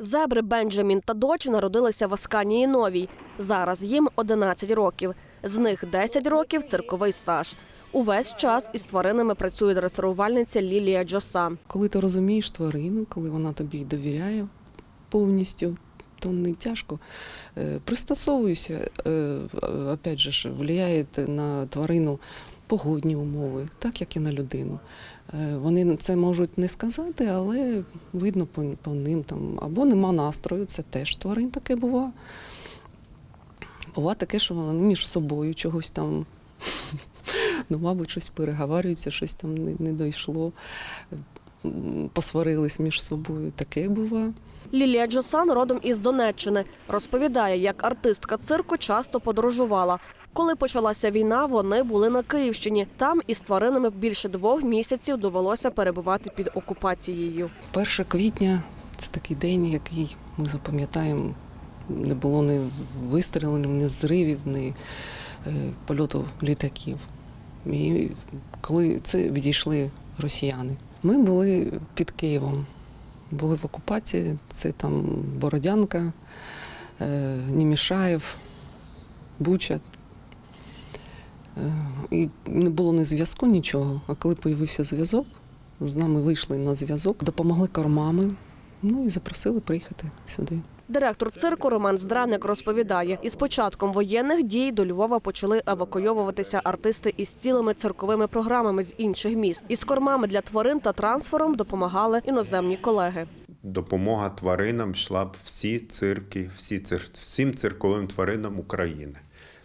Зебри Бенджамін та Доч народилися в Асканії Новій. Зараз їм 11 років. З них 10 років цирковий стаж. Увесь час із тваринами працює дресирувальниця Лілія Джоса. Коли ти розумієш тварину, коли вона тобі довіряє повністю, то не тяжко. Е, Пристосовуюся, е, опять же, ж, впливає на тварину погодні умови, так як і на людину. Е, Вони це можуть не сказати, але видно по, по ним там або нема настрою, це теж тварин таке буває. Буває таке, що вони між собою чогось там, ну, мабуть, щось переговарюються, щось там не, не дійшло, посварились між собою. Таке буває. Лілія Джосан родом із Донеччини. Розповідає, як артистка цирку часто подорожувала. Коли почалася війна, вони були на Київщині. Там із тваринами більше двох місяців довелося перебувати під окупацією. 1 квітня це такий день, який ми запам'ятаємо. Не було ні вистрілів, ні зривів, ні е, польоту літаків. І коли це відійшли росіяни. Ми були під Києвом, були в окупації, це там Бородянка, е, Німішаєв, Буча. Е, І не було ні зв'язку, нічого. А коли з'явився зв'язок, з нами вийшли на зв'язок, допомогли кормами, ну і запросили приїхати сюди. Директор цирку Роман Здраник розповідає, із початком воєнних дій до Львова почали евакуйовуватися артисти із цілими цирковими програмами з інших міст. Із кормами для тварин та трансфером допомагали іноземні колеги. допомога тваринам йшла б всі цирки, всі цир, всім цирковим тваринам України.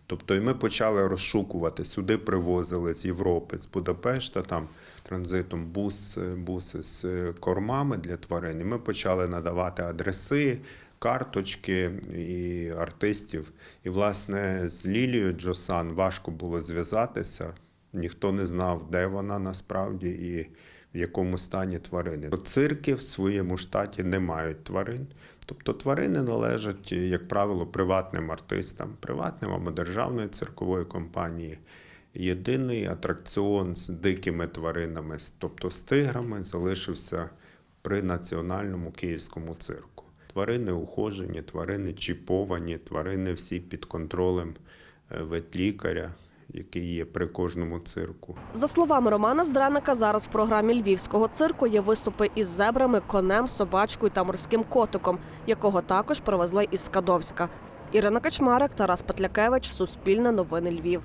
Тобто і ми почали розшукувати. Сюди привозили з Європи, з Будапешта, там транзитом бус, буси з кормами для тварин. І ми почали надавати адреси, карточки і артистів. І, власне, з Лілією Джосан важко було зв'язатися. Ніхто не знав, де вона насправді і в якому стані тварини. Цирки в своєму штаті не мають тварин. Тобто тварини належать, як правило, приватним артистам, приватним або державної циркової компанії. Єдиний атракціон з дикими тваринами, тобто з тиграми, залишився при національному київському цирку. Тварини ухожені, тварини чіповані, тварини всі під контролем е, ветлікаря, який є при кожному цирку. За словами Романа Здраника, зараз в програмі львівського цирку є виступи із зебрами, конем, собачкою та морським котиком, якого також привезли із Скадовська. Ірина Качмарик, Тарас Петлякевич, Суспільне новини Львів.